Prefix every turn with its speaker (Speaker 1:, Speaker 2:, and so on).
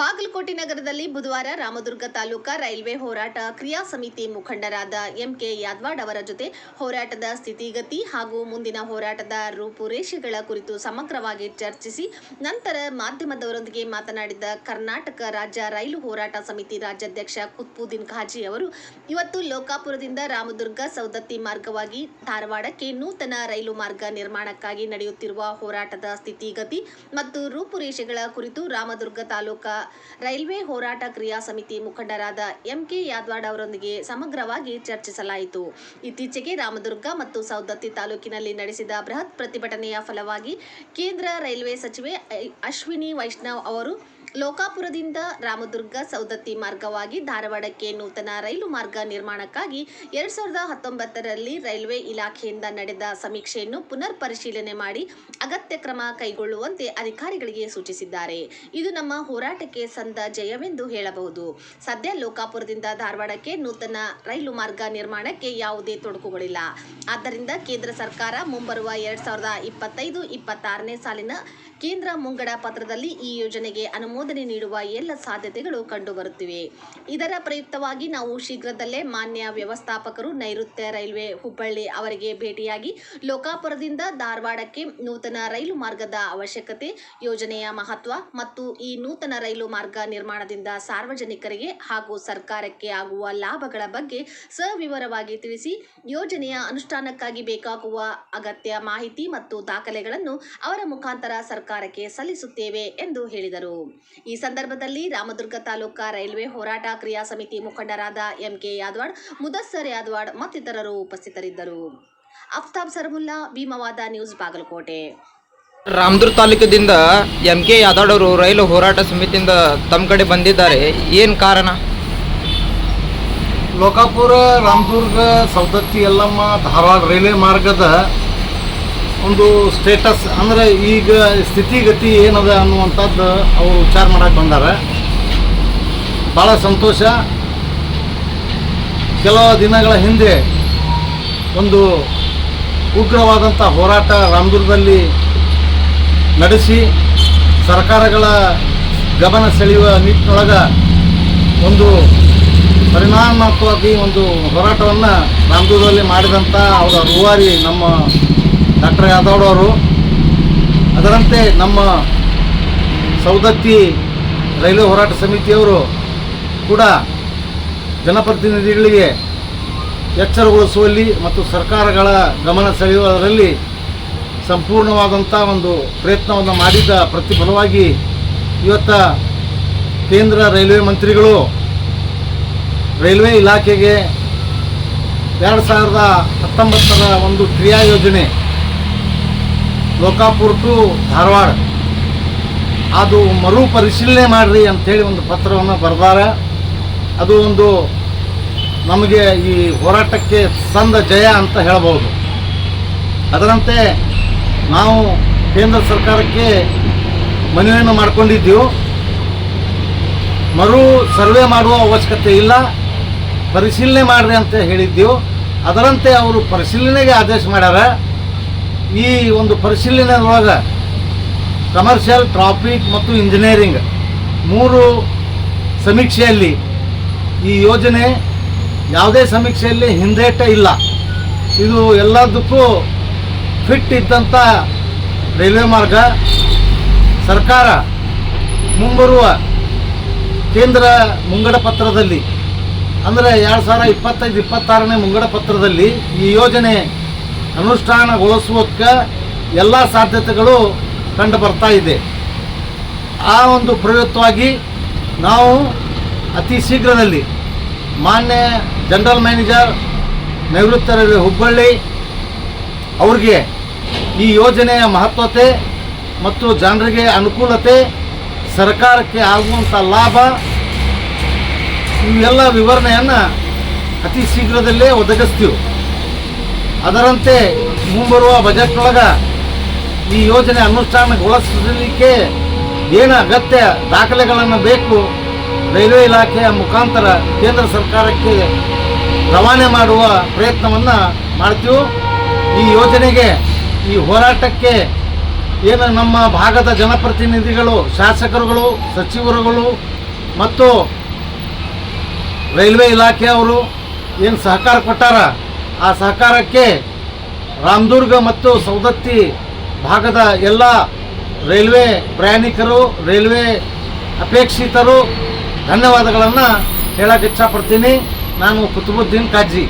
Speaker 1: ನಗರದಲ್ಲಿ ಬುಧವಾರ ರಾಮದುರ್ಗ ತಾಲೂಕಾ ರೈಲ್ವೆ ಹೋರಾಟ ಕ್ರಿಯಾ ಸಮಿತಿ ಮುಖಂಡರಾದ ಎಂಕೆ ಯಾದವಾಡ್ ಅವರ ಜೊತೆ ಹೋರಾಟದ ಸ್ಥಿತಿಗತಿ ಹಾಗೂ ಮುಂದಿನ ಹೋರಾಟದ ರೂಪುರೇಷೆಗಳ ಕುರಿತು ಸಮಗ್ರವಾಗಿ ಚರ್ಚಿಸಿ ನಂತರ ಮಾಧ್ಯಮದವರೊಂದಿಗೆ ಮಾತನಾಡಿದ ಕರ್ನಾಟಕ ರಾಜ್ಯ ರೈಲು ಹೋರಾಟ ಸಮಿತಿ ರಾಜ್ಯಾಧ್ಯಕ್ಷ ಕುತ್ಬುದ್ದೀನ್ ಖಾಜಿ ಅವರು, ಇವತ್ತು ಲೋಕಾಪುರದಿಂದ ರಾಮದುರ್ಗ ಸೌದತ್ತಿ ಮಾರ್ಗವಾಗಿ ಧಾರವಾಡಕ್ಕೆ ನೂತನ ರೈಲು ಮಾರ್ಗ ನಿರ್ಮಾಣಕ್ಕಾಗಿ ನಡೆಯುತ್ತಿರುವ ಹೋರಾಟದ ಸ್ಥಿತಿಗತಿ ಮತ್ತು ರೂಪುರೇಷೆಗಳ ಕುರಿತು ರಾಮದುರ್ಗ ತಾಲೂಕಾ ರೈಲ್ವೆ ಹೋರಾಟ ಕ್ರಿಯಾ ಸಮಿತಿ ಮುಖಂಡರಾದ ಎಂಕೆ ಯಾದವಾಡ್ ಅವರೊಂದಿಗೆ ಸಮಗ್ರವಾಗಿ ಚರ್ಚಿಸಲಾಯಿತು. ಇತ್ತೀಚೆಗೆ ರಾಮದುರ್ಗ ಮತ್ತು ಸೌದತ್ತಿ ತಾಲೂಕಿನಲ್ಲಿ ನಡೆಸಿದ ಬೃಹತ್ ಪ್ರತಿಭಟನೆಯ ಫಲವಾಗಿ ಕೇಂದ್ರ ರೈಲ್ವೆ ಸಚಿವೆ ಅಶ್ವಿನಿ ವೈಷ್ಣವ್ ಅವರು ಲೋಕಾಪುರದಿಂದ ರಾಮದುರ್ಗ ಸೌದತ್ತಿ ಮಾರ್ಗವಾಗಿ ಧಾರವಾಡಕ್ಕೆ ನೂತನ ರೈಲು ಮಾರ್ಗ ನಿರ್ಮಾಣಕ್ಕಾಗಿ ಎರಡ್ ಸಾವಿರದ ಹತ್ತೊಂಬತ್ತರಲ್ಲಿ ರೈಲ್ವೆ ಇಲಾಖೆಯಿಂದ ನಡೆದ ಸಮೀಕ್ಷೆಯನ್ನು ಪುನರ್ ಪರಿಶೀಲನೆ ಮಾಡಿ ಅಗತ್ಯ ಕ್ರಮ ಕೈಗೊಳ್ಳುವಂತೆ ಅಧಿಕಾರಿಗಳಿಗೆ ಸೂಚಿಸಿದ್ದಾರೆ. ಇದು ನಮ್ಮ ಹೋರಾಟಕ್ಕೆ ಸಂದ ಜಯವೆಂದು ಹೇಳಬಹುದು. ಸದ್ಯ ಲೋಕಾಪುರದಿಂದ ಧಾರವಾಡಕ್ಕೆ ನೂತನ ರೈಲು ಮಾರ್ಗ ನಿರ್ಮಾಣಕ್ಕೆ ಯಾವುದೇ ತೊಡಕುಗಳಿಲ್ಲ. ಆದ್ದರಿಂದ ಕೇಂದ್ರ ಸರ್ಕಾರ ಮುಂಬರುವ ಎರಡ್ ಸಾವಿರದ ಇಪ್ಪತ್ತೈದು, ಇಪ್ಪತ್ತಾರನೇ ಸಾಲಿನ ಕೇಂದ್ರ ಮುಂಗಡ ಪತ್ರದಲ್ಲಿ ಈ ಯೋಜನೆಗೆ ಅನುಮೋದನೆ ನೀಡುವ ಎಲ್ಲ ಸಾಧ್ಯತೆಗಳು ಕಂಡುಬರುತ್ತಿವೆ. ಇದರ ಪ್ರಯುಕ್ತವಾಗಿ ನಾವು ಶೀಘ್ರದಲ್ಲೇ ಮಾನ್ಯ ವ್ಯವಸ್ಥಾಪಕರು ನೈಋತ್ಯ ರೈಲ್ವೆ ಹುಬ್ಬಳ್ಳಿ ಅವರಿಗೆ ಭೇಟಿಯಾಗಿ ಲೋಕಾಪುರದಿಂದ ಧಾರವಾಡಕ್ಕೆ ನೂತನ ರೈಲು ಮಾರ್ಗದ ಅವಶ್ಯಕತೆ, ಯೋಜನೆಯ ಮಹತ್ವ ಮತ್ತು ಈ ನೂತನ ರೈಲು ಮಾರ್ಗ ನಿರ್ಮಾಣದಿಂದ ಸಾರ್ವಜನಿಕರಿಗೆ ಹಾಗೂ ಸರ್ಕಾರಕ್ಕೆ ಆಗುವ ಲಾಭಗಳ ಬಗ್ಗೆ ಸವಿವರವಾಗಿ ತಿಳಿಸಿ, ಯೋಜನೆಯ ಅನುಷ್ಠಾನಕ್ಕಾಗಿ ಬೇಕಾಗುವ ಅಗತ್ಯ ಮಾಹಿತಿ ಮತ್ತು ದಾಖಲೆಗಳನ್ನು ಅವರ ಮುಖಾಂತರ ಸರ್ಕಾರಕ್ಕೆ ಸಲ್ಲಿಸುತ್ತೇವೆ ಎಂದು ಹೇಳಿದರು. ಈ ಸಂದರ್ಭದಲ್ಲಿ ರಾಮದುರ್ಗ ತಾಲೂಕಾ ರೈಲ್ವೆ ಹೋರಾಟ ಕ್ರಿಯಾ ಸಮಿತಿ ಮುಖಂಡರಾದ ಎಂಕೆ ಯಾದವಾಡ್ ಮುದಸ್ಸರ್ ಯಾದವಾಡ್ ಮತ್ತಿತರರು ಉಪಸ್ಥಿತರಿದ್ದರು. ಅಫ್ತಾಬ್ ಸರ್ಮುಲ್ಲಾ ಭೀಮವಾದ ನ್ಯೂಸ್ ಬಾಗಲಕೋಟೆ.
Speaker 2: ರಾಮದುರ್ಗ ತಾಲೂಕದಿಂದ ಎಂ ಕೆ ಯಾದವ್ ಅವರು ರೈಲು ಹೋರಾಟ ಸಮಿತಿಯಿಂದ ತಮ್ಮ ಕಡೆ ಬಂದಿದ್ದಾರೆ. ಏನು ಕಾರಣ?
Speaker 3: ಲೋಕಾಪುರ ರಾಮದುರ್ಗ ಸೌದತ್ತಿ ಯಲ್ಲಮ್ಮ ಧಾರವಾಡ ರೈಲ್ವೆ ಮಾರ್ಗದ ಒಂದು ಸ್ಟೇಟಸ್ ಅಂದರೆ ಈಗ ಸ್ಥಿತಿಗತಿ ಏನದ ಅನ್ನುವಂಥದ್ದು ಅವರು ವಿಚಾರ ಮಾಡಕ್ಕೆ ಬಂದಾರ. ಭಾಳ ಸಂತೋಷ. ಕೆಲವು ದಿನಗಳ ಹಿಂದೆ ಒಂದು ಉಗ್ರವಾದಂಥ ಹೋರಾಟ ರಾಮದುರ್ಗದಲ್ಲಿ ನಡೆಸಿ ಸರ್ಕಾರಗಳ ಗಮನ ಸೆಳೆಯುವ ನಿಟ್ಟಿನೊಳಗೆ ಒಂದು ಪರಿಣಾಮಾತ್ಮಕವಾಗಿ ಒಂದು ಹೋರಾಟವನ್ನು ರಾಮದುರ್ಗದಲ್ಲಿ ಮಾಡಿದಂಥ ಅವರ ರೂವಾರಿ ನಮ್ಮ ಡಾಕ್ಟರ್ ಯಾದವ್ ಅವರು. ಅದರಂತೆ ನಮ್ಮ ಸೌದತ್ತಿ ರೈಲ್ವೆ ಹೋರಾಟ ಸಮಿತಿಯವರು ಕೂಡ ಜನಪ್ರತಿನಿಧಿಗಳಿಗೆ ಎಚ್ಚರಗೊಳಿಸುವಲ್ಲಿ ಮತ್ತು ಸರ್ಕಾರಗಳ ಗಮನ ಸೆಳೆಯುವುದರಲ್ಲಿ ಸಂಪೂರ್ಣವಾದಂಥ ಒಂದು ಪ್ರಯತ್ನವನ್ನು ಮಾಡಿದ ಪ್ರತಿಫಲವಾಗಿ ಇವತ್ತ ಕೇಂದ್ರ ರೈಲ್ವೆ ಮಂತ್ರಿಗಳು ರೈಲ್ವೆ ಇಲಾಖೆಗೆ ಎರಡು ಸಾವಿರದ ಹತ್ತೊಂಬತ್ತರ ಒಂದು ಕ್ರಿಯಾ ಯೋಜನೆ ಲೋಕಾಪುರ್ ಟು ಧಾರವಾಡ. ಅದು ಮರು ಪರಿಶೀಲನೆ ಮಾಡಿರಿ ಅಂಥೇಳಿ ಒಂದು ಪತ್ರವನ್ನು ಬರೆದಾರೆ. ಅದು ಒಂದು ನಮಗೆ ಈ ಹೋರಾಟಕ್ಕೆ ಸಂದ ಜಯ ಅಂತ ಹೇಳಬಹುದು. ಅದರಂತೆ ನಾವು ಕೇಂದ್ರ ಸರ್ಕಾರಕ್ಕೆ ಮನವಿಯನ್ನು ಮಾಡಿಕೊಂಡಿದ್ದೆವು. ಮರು ಸರ್ವೆ ಮಾಡುವ ಅವಶ್ಯಕತೆ ಇಲ್ಲ. ಪರಿಶೀಲನೆ ಮಾಡಿರಿ ಅಂತ ಹೇಳಿದ್ದೆವು. ಅದರಂತೆ ಅವರು ಪರಿಶೀಲನೆಗೆ ಆದೇಶ ಮಾಡ್ಯಾರ. ಈ ಒಂದು ಪರಿಶೀಲನೆಯೊಳಗೆ ಕಮರ್ಷಿಯಲ್ ಟ್ರಾಫಿಕ್ ಮತ್ತು ಇಂಜಿನಿಯರಿಂಗ್ ಮೂರು ಸಮೀಕ್ಷೆಯಲ್ಲಿ ಈ ಯೋಜನೆ ಯಾವುದೇ ಸಮೀಕ್ಷೆಯಲ್ಲಿ ಹಿಂದೇಟ ಇಲ್ಲ. ಇದು ಎಲ್ಲದಕ್ಕೂ ಫಿಟ್ ಇದ್ದಂಥ ರೈಲ್ವೆ ಮಾರ್ಗ. ಸರ್ಕಾರ ಮುಂಬರುವ ಕೇಂದ್ರ ಮುಂಗಡ ಪತ್ರದಲ್ಲಿ, ಅಂದರೆ ಎರಡು ಸಾವಿರ ಇಪ್ಪತ್ತೈದು, ಇಪ್ಪತ್ತಾರನೇ ಮುಂಗಡ ಪತ್ರದಲ್ಲಿ ಈ ಯೋಜನೆ ಅನುಷ್ಠಾನಗೊಳಿಸುವಕ್ಕೆ ಎಲ್ಲ ಸಾಧ್ಯತೆಗಳು ಕಂಡು ಬರ್ತಾ ಇದೆ. ಆ ಒಂದು ಪ್ರಯುಕ್ತವಾಗಿ ನಾವು ಅತಿ ಶೀಘ್ರದಲ್ಲಿ ಮಾನ್ಯ ಜನರಲ್ ಮ್ಯಾನೇಜರ್ ರೈಲ್ವೆ ಹುಬ್ಬಳ್ಳಿ ಅವ್ರಿಗೆ ಈ ಯೋಜನೆಯ ಮಹತ್ವತೆ ಮತ್ತು ಜನರಿಗೆ ಅನುಕೂಲತೆ, ಸರ್ಕಾರಕ್ಕೆ ಆಗುವಂಥ ಲಾಭ, ಇವೆಲ್ಲ ವಿವರಣೆಯನ್ನು ಅತಿ ಶೀಘ್ರದಲ್ಲೇ ಒದಗಿಸ್ತೀವಿ. ಅದರಂತೆ ಮುಂಬರುವ ಬಜೆಟ್ ಒಳಗೆ ಈ ಯೋಜನೆ ಅನುಷ್ಠಾನಗೊಳಿಸಲಿಕ್ಕೆ ಏನು ಅಗತ್ಯ ದಾಖಲೆಗಳನ್ನು ಬೇಕು ರೈಲ್ವೆ ಇಲಾಖೆಯ ಮುಖಾಂತರ ಕೇಂದ್ರ ಸರ್ಕಾರಕ್ಕೆ ರವಾನೆ ಮಾಡುವ ಪ್ರಯತ್ನವನ್ನು ಮಾಡ್ತೀವಿ. ಈ ಯೋಜನೆಗೆ ಈ ಹೋರಾಟಕ್ಕೆ ಏನು ನಮ್ಮ ಭಾಗದ ಜನಪ್ರತಿನಿಧಿಗಳು, ಶಾಸಕರುಗಳು, ಸಚಿವರುಗಳು ಮತ್ತು ರೈಲ್ವೆ ಇಲಾಖೆಯವರು ಏನು ಸಹಕಾರ ಕೊಟ್ಟಾರ? ಆ ಸಹಕಾರಕ್ಕೆ ರಾಮದುರ್ಗ ಮತ್ತು ಸೌದತ್ತಿ ಭಾಗದ ಎಲ್ಲ ರೈಲ್ವೆ ಪ್ರಯಾಣಿಕರು, ರೈಲ್ವೆ ಅಪೇಕ್ಷಿತರು ಧನ್ಯವಾದಗಳನ್ನು ಹೇಳಕ್ಕೆ ಇಚ್ಛಪಡ್ತೀನಿ. ನಾನು ಕುತುಬುದ್ದೀನ್ ಕಾಜಿ